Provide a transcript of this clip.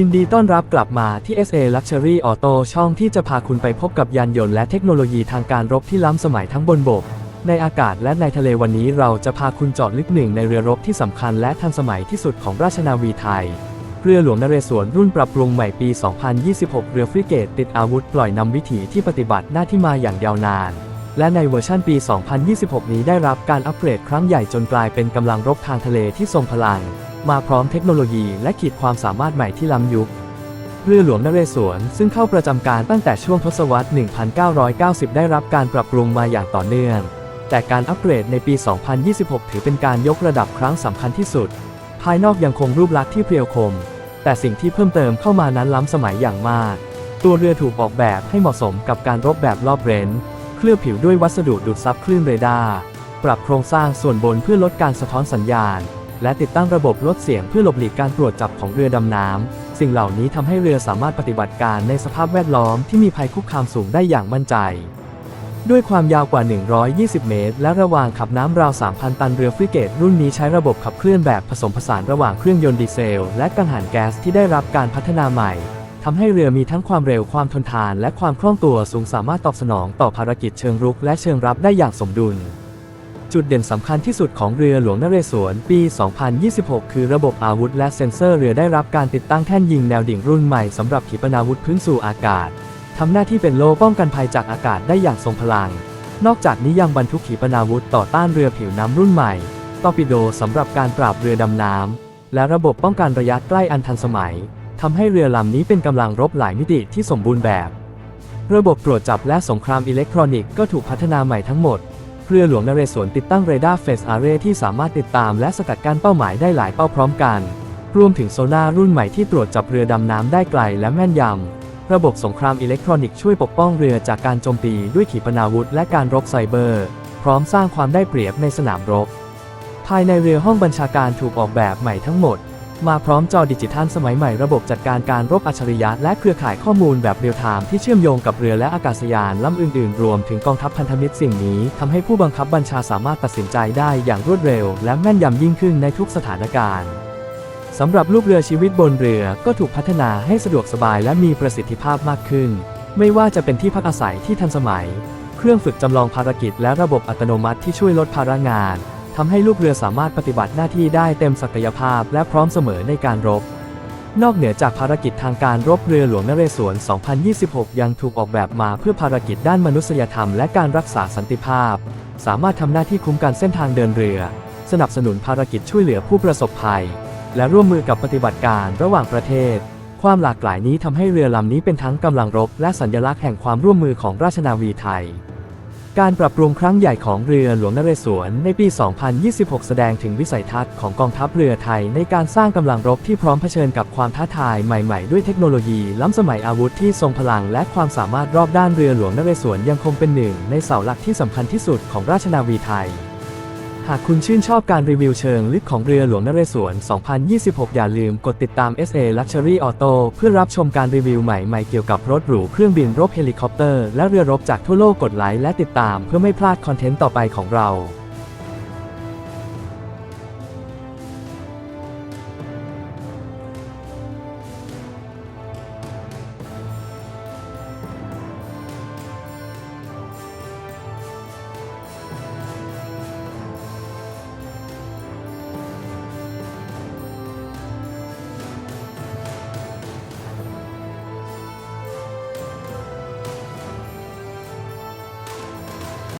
ยินดีต้อนรับกลับมาที่ SA Luxury Auto ช่องที่จะพาคุณไปพบกับยานยนต์และเทคโนโลยีทางการรบที่ล้ำสมัยทั้งบนบก ในอากาศและในทะเลวันนี้เราจะพาคุณเจอดลึกหนึ่งในเรือรบที่สำคัญและทันสมัยที่สุดของราชนาวีไทย เรือหลวงนเรศวรรุ่นปรับปรุงใหม่ปี 2026 เรือฟริเกตติดอาวุธปล่อยนำวิถีที่ปฏิบัติหน้าที่มาอย่างยาวนาน และในเวอร์ชันปี 2026 นี้ได้รับการอัปเกรดครั้งใหญ่จนกลายเป็นกำลังรบทางทะเลที่ทรงพลังมาพร้อมเทคโนโลยีและขีดความสามารถใหม่ที่ล้ำยุค เรือหลวงนเรศวรซึ่งเข้าประจำการตั้งแต่ช่วงทศวรรษ 1990 ได้รับการปรับปรุงมาอย่างต่อเนื่อง แต่การอัปเกรดในปี 2026 ถือเป็นการยกระดับครั้งสำคัญที่สุด ภายนอกยังคงรูปลักษณ์ที่เพรียวคม แต่สิ่งที่เพิ่มเติมเข้ามานั้นล้ำสมัยอย่างมาก ตัวเรือถูกออกแบบให้เหมาะสมกับการรบแบบรอบเรนเคลือบผิวด้วยวัสดุดูดซับคลื่นเรดาร์ปรับโครงสร้างส่วนบนเพื่อลดการสะท้อนสัญญาณ และติดตั้งระบบลดเสียงเพื่อหลบหลีกการตรวจจับของเรือดำน้ำ สิ่งเหล่านี้ทำให้เรือสามารถปฏิบัติการในสภาพแวดล้อมที่มีภัยคุกคามสูงได้อย่างมั่นใจ ด้วยความยาวกว่า 120 เมตร และระหว่างขับน้ำราว 3,000 ตันเรือฟริเกตรุ่นนี้ใช้ระบบขับเคลื่อนแบบผสมผสานระหว่างเครื่องยนต์ดีเซล และกังหันแก๊สที่ได้รับการพัฒนาใหม่ทำให้เรือมีทั้งความเร็วความทนทาน และความคล่องตัวสูงสามารถตอบสนองต่อภารกิจเชิงรุกและเชิงรับได้อย่างสมดุล จุดเด่นสำคัญที่สุดของเรือหลวงนเรศวรปี 2026 คือระบบอาวุธและเซ็นเซอร์เรือได้รับการติดตั้งแท่นยิงแนวดิ่งรุ่นใหม่สำหรับขีปนาวุธพื้นสู่อากาศทำหน้าที่เป็นโล่ป้องกันภัยจากอากาศได้อย่างทรงพลัง นอกจากนี้ยังบรรทุกขีปนาวุธต่อต้านเรือผิวน้ำรุ่นใหม่ตอร์ปิโดสำหรับการปราบเรือดำน้ำและระบบป้องกันระยะใกล้อันทันสมัยทำให้เรือลำนี้เป็นกำลังรบหลายมิติที่สมบูรณ์แบบ ระบบตรวจจับและสงครามอิเล็กทรอนิกส์ก็ถูกพัฒนาใหม่ทั้งหมด เรือหลวงนเรศวรติดตั้งเรดาร์เฟสอาร์เรที่สามารถติดตามและสกัดการเป้าหมายได้หลายเป้าพร้อมกัน รวมถึงโซน่ารุ่นใหม่ที่ตรวจจับเรือดำน้ำได้ไกลและแม่นยำ ระบบสงครามอิเล็กทรอนิกส์ช่วยปกป้องเรือจากการโจมตีด้วยขีปนาวุธและการรบไซเบอร์ พร้อมสร้างความได้เปรียบในสนามรบ ภายในเรือห้องบัญชาการถูกออกแบบใหม่ทั้งหมด มาพร้อมจอดิจิทัลสมัยใหม่ระบบจัดการการรบอัจฉริยะและเครือข่ายข้อมูลแบบเรียลไทม์ที่เชื่อมโยงกับเรือและอากาศยานลำอื่นๆ รวมถึงกองทัพพันธมิตรสิ่งนี้ทำให้ผู้บังคับบัญชาสามารถตัดสินใจได้อย่างรวดเร็ว และแม่นยำยิ่งขึ้นในทุกสถานการณ์สำหรับลูกเรือชีวิตบนเรือก็ถูกพัฒนาให้สะดวกสบายและมีประสิทธิภาพมากขึ้น ไม่ว่าจะเป็นที่พักอาศัยที่ทันสมัย เครื่องฝึกจำลองภารกิจและระบบอัตโนมัติที่ช่วยลดภาระงาน ทำให้ลูกเรือสามารถปฏิบัติหน้าที่ได้เต็มศักยภาพและพร้อมเสมอในการรบ นอกเหนือจากภารกิจทางการรบเรือหลวงนเรศวร 2026 ยังถูกออกแบบมาเพื่อภารกิจด้านมนุษยธรรมและการรักษาสันติภาพ สามารถทำหน้าที่คุ้มกันเส้นทางเดินเรือ สนับสนุนภารกิจช่วยเหลือผู้ประสบภัย และร่วมมือกับปฏิบัติการระหว่างประเทศ ความหลากหลายนี้ทำให้เรือลำนี้เป็นทั้งกำลังรบ และสัญลักษณ์แห่งความร่วมมือของราชนาวีไทย การปรับปรุงครั้งใหญ่ของเรือหลวงนเรศวรในปี 2026 แสดงถึงวิสัยทัศน์ของกองทัพเรือไทยในการสร้างกำลังรบที่พร้อมเผชิญกับความท้าทายใหม่ๆ ด้วยเทคโนโลยีล้ำสมัยอาวุธที่ทรงพลังและความสามารถรอบด้านเรือหลวงนเรศวรยังคงเป็นหนึ่งในเสาหลักที่สำคัญที่สุดของราชนาวีไทย หากคุณชื่นชอบการรีวิวเชิงลึกของเรือหลวงนเรศวร 2026 อย่าลืมกดติดตาม SA Luxury Auto เพื่อรับชมการรีวิวใหม่ๆเกี่ยวกับรถหรูเครื่องบินรบเฮลิคอปเตอร์ และเรือรบจากทั่วโลกกดไลค์และติดตามเพื่อไม่พลาดคอนเทนต์ต่อไปของเรา